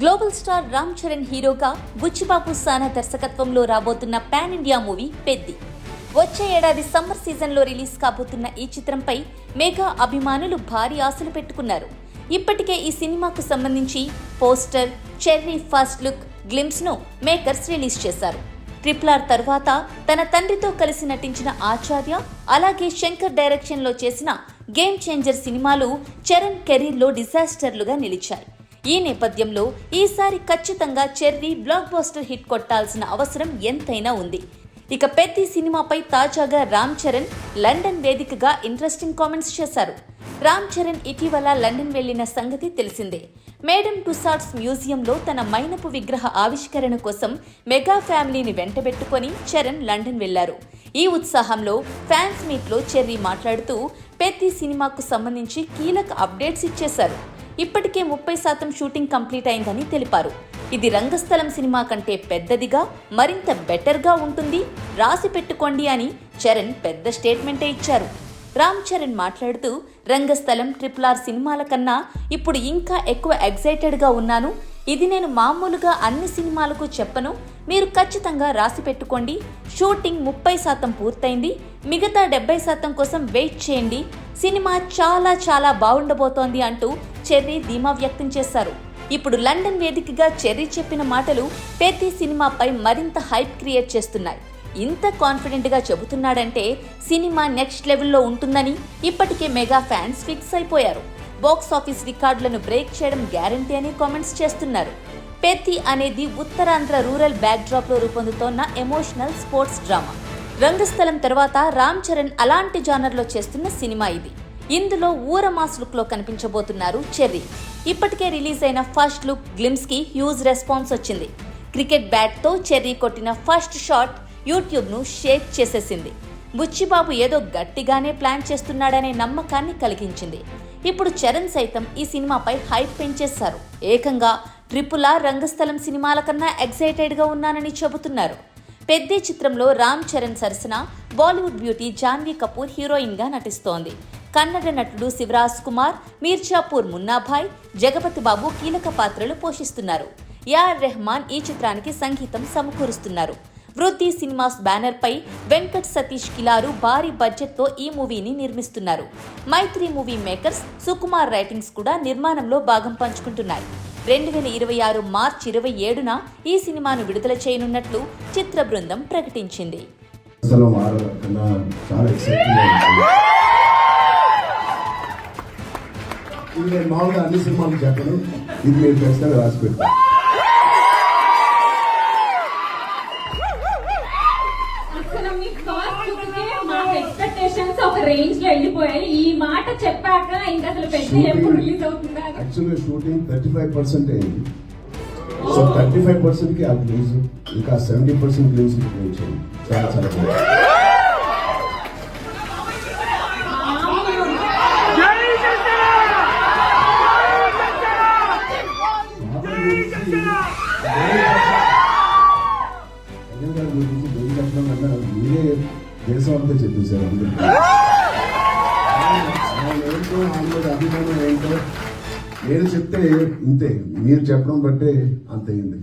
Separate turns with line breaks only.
Global star Ram Charan హీరోగా బుచ్చిబాబు సానా దర్శకత్వంలో రాబోతున్న పాన్ ఇండియా మూవీ పెద్ది. వచ్చే ఏడాది సమ్మర్ సీజన్లో రిలీజ్ కాబోతున్న ఈ చిత్రంపై మెగా అభిమానులు భారీ ఆశలు పెట్టుకున్నారు. ఇప్పటికే ఈ సినిమాకు సంబంధించి పోస్టర్ చెర్రీ ఫస్ట్ లుక్ గ్లిమ్స్ను మేకర్స్ రిలీజ్ చేశారు. ట్రిపుల్ ఆర్ తర్వాత తన తండ్రితో కలిసి నటించిన ఆచార్య అలాగే శంకర్ డైరెక్షన్లో చేసిన గేమ్ చేంజర్ సినిమాలు చరణ్ కెరీర్లో డిజాస్టర్లుగా నిలిచాయి. ఈ నేపథ్యంలో ఈసారి ఖచ్చితంగా చెర్రీ బ్లాక్ బాస్టర్ హిట్ కొట్టాల్సిన అవసరం ఎంతైనా ఉంది. ఇక పెద్ద సినిమాపై తాజాగా రామ్ చరణ్ లండన్ వేదికగా ఇంట్రెస్టింగ్ కామెంట్స్ చేశారు. రామ్ చరణ్ ఇటీవల లండన్ వెళ్ళిన సంగతి తెలిసిందే. మేడం టుసార్ట్స్ మ్యూజియంలో తన మైనపు విగ్రహ ఆవిష్కరణ కోసం మెగా ఫ్యామిలీని వెంటబెట్టుకొని చరణ్ లండన్ వెళ్ళారు ఈ ఉత్సాహంలో ఫ్యాన్స్ మీట్లో చెర్రీ మాట్లాడుతూ పెద్ది సినిమాకు సంబంధించి కీలక అప్డేట్స్ ఇచ్చేశారు. ఇప్పటికే ముప్పై శాతం షూటింగ్ కంప్లీట్ అయిందని తెలిపారు. ఇది రంగస్థలం సినిమా కంటే పెద్దదిగా మరింత బెటర్గా ఉంటుంది. రాసి పెట్టుకోండి అని చరణ్ పెద్ద స్టేట్మెంటే ఇచ్చారు. రామ్ చరణ్ మాట్లాడుతూ రంగస్థలం ట్రిపుల్ ఆర్ సినిమాల కన్నా ఇప్పుడు ఇంకా ఎక్కువ ఎగ్జైటెడ్గా ఉన్నాను. ఇది నేను మామూలుగా అన్ని సినిమాలకు చెప్పను. మీరు ఖచ్చితంగా రాసి పెట్టుకోండి. షూటింగ్ ముప్పై శాతం పూర్తయింది. మిగతా డెబ్బై శాతం కోసం వెయిట్ చేయండి. సినిమా చాలా చాలా బాగుండబోతోంది అంటూ చెర్రీ ధీమా వ్యక్తం చేశారు. ఇప్పుడు లండన్ వేదికగా చెర్రీ చెప్పిన మాటలు పెద్ద సినిమాపై మరింత హైప్ క్రియేట్ చేస్తున్నాయి. ఇంత కాన్ఫిడెంట్గా చెబుతున్నాడంటే సినిమా నెక్స్ట్ లెవెల్లో ఉంటుందని ఇప్పటికే మెగా ఫ్యాన్స్ ఫిక్స్ అయిపోయారు. బాక్స్ ఆఫీస్ రికార్డులను బ్రేక్ చేయడం గ్యారంటీ అని కామెంట్స్ చేస్తున్నారు. పెత్తి అనేది ఉత్తరాంధ్ర రూరల్ బ్యాక్డ్రాప్లో రూపొందుతోన్న ఎమోషనల్ స్పోర్ట్స్ డ్రామా. రంగస్థలం తర్వాత రామ్ చరణ్ అలాంటి జానర్లో చేస్తున్న సినిమా ఇది. ఇందులో ఊర మాస్ లుక్లో కనిపించబోతున్నారు చెర్రీ. ఇప్పటికే రిలీజ్ అయిన ఫస్ట్ లుక్ గ్లిమ్స్కి హ్యూజ్ రెస్పాన్స్ వచ్చింది. క్రికెట్ బ్యాట్తో చెర్రీ కొట్టిన ఫస్ట్ షాట్ యూట్యూబ్ను షేక్ చేసేసింది. బుచ్చిబాబు ఏదో గట్టిగానే ప్లాన్ చేస్తున్నాడనే నమ్మకాన్ని కలిగించింది. ఇప్పుడు చరణ్ సైతం ఈ సినిమాపై హైప్ పెంచేశారు. ఏకంగా ట్రిపుల్ ఆర్ రంగస్థలం సినిమాల కన్నా ఎక్సైటెడ్గా ఉన్నానని చెబుతున్నారు. పెద్ద చిత్రంలో రామ్ చరణ్ సరసన బాలీవుడ్ బ్యూటీ జాన్వీ కపూర్ హీరోయిన్గా నటిస్తోంది. కన్నడ నటుడు శివరాజ్ కుమార్ మీర్జాపూర్ మున్నాభాయ్ జగపతి బాబు కీలక పాత్రలు పోషిస్తున్నారు. యార్ రెహమాన్ ఈ చిత్రానికి సంగీతం సమకూరుస్తున్నారు. వృద్ధి సినిమాస్ బ్యానర్ పై వెంకట్ సతీష్ కిలారు భారీ బడ్జెట్తో ఈ మూవీని నిర్మిస్తున్నారు. Mythri movie makers Sukumar writings కూడా నిర్మాణంలో భాగం పంచుకుంటున్నాయి. రెండు వేల ఇరవై ఆరు మార్చి ఇరవై ఏడున ఈ సినిమాను విడుదల చేయనున్నట్లు చిత్ర బృందం ప్రకటించింది.
ఇది నేను మామూలుగా అన్ని సినిమాలు చెప్పను. ఇది మీరు ఖచ్చితంగా రాసి
రేంజ్లో వెళ్ళిపోయాయి. ఈ మాట చెప్పాక ఇంకా అసలు పెద్ద ఎప్పుడు రిలీజ్ అవుతుందా? అని.
యాక్చువల్గా షూటింగ్ థర్టీ ఫైవ్ పర్సెంట్ అయింది సో థర్టీ ఫైవ్ పర్సెంట్కి ఆ ఇంకా సెవెంటీ పర్సెంట్ చేయండి చాలా చాలా దేశం అంతా చెప్పేశారు అందరూ ఆయన ఏంటో ఆయన అభిమానం ఏంటో. నేను చెప్తే ఇంతే. మీరు చెప్పడం బట్టే అంత అయింది.